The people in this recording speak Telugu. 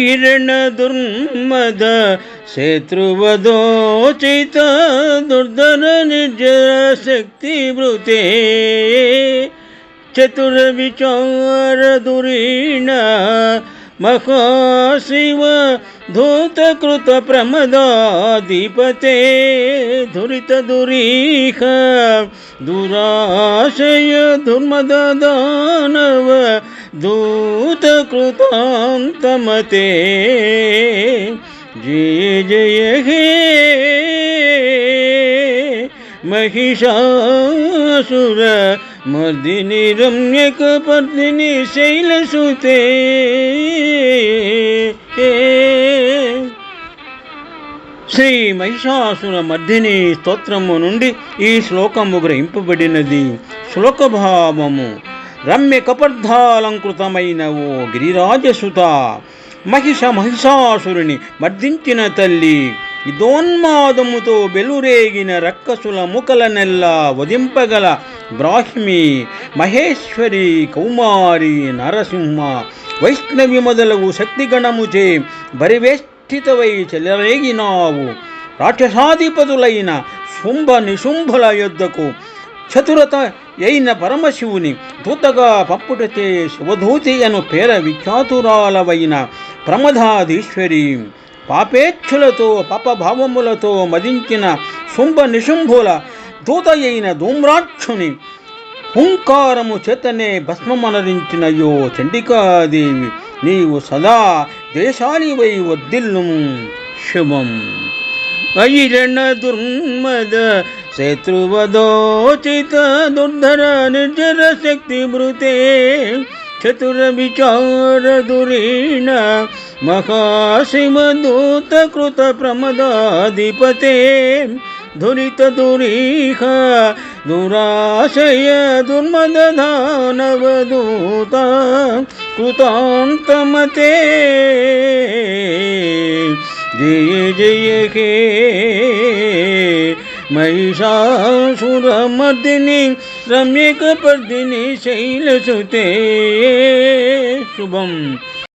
ಐರಣ ದುರ್ಮದ ಶತ್ರುವದೋಚಿತ ದುರ್ಧರ ನಿರ್ಜರ ಶಕ್ತಿ ಭೃತೆ ಚತುರ ವಿಚಾರ ದುರೀಣ ಮಹಾಶಿವ ಧೂತಕೃತ ಪ್ರಮದಾಧಿಪತೆ ದುರಿತ ದುರೀಹ ದುರಾಶಯ ದುರ್ಮದ ದಾನವ दूतकृतान्तमते जय जय हे महिषासुर मर्दिनि रम्यकपर्दिनि शैलसुते శ్రీ మహిషాసుర మర్దిని స్తోత్రము నుండి ఈ శ్లోకము గ్రహింపబడినది శ్లోకభావము రమ్య కపర్ధాలంకృతమైన ఓ గిరిరాజసుత మహిష మహిషాసురుని మర్దించిన తల్లి ఇదోన్మాదముతో బెలురేగిన రక్కసుల ముకల నెల్ల వదింపగల బ్రాహ్మి మహేశ్వరి కౌమారి నరసింహ వైష్ణవి మొదలగు శక్తిగణముచే బరివేష్టితవై చెలరేగినావు రాక్షసాధిపతులైన శుంభ నిశుంభుల యొద్దకు చతురత అయిన పరమశివుని దూతగా పప్పుటచే శివధూతి అను పేర విఖ్యాతురాలవైన ప్రమదాధీశ్వరి. పాపేచ్ఛులతో పాపభావములతో మదించిన శుంభ నిశుంభుల దూతయైన ధూమ్రాక్షుని హుంకారము చేతనే భస్మమనరించినయో చండికాదేవి. నీవు సదా దేశానివై వర్ధిల్లుము. శుభం. అయిరణ దుర్మద शत्रुवधोचित दुर्धर निर्जर कृत चतुरविचारधुरीण महासिमदूतकृतप्रमदाधिपते धुरितदुरीह दुराशय दुर्मदधानवदूत कृतान्तमते जय जय हे महिषासुरमर्दिनि शैल सुते शुभम्।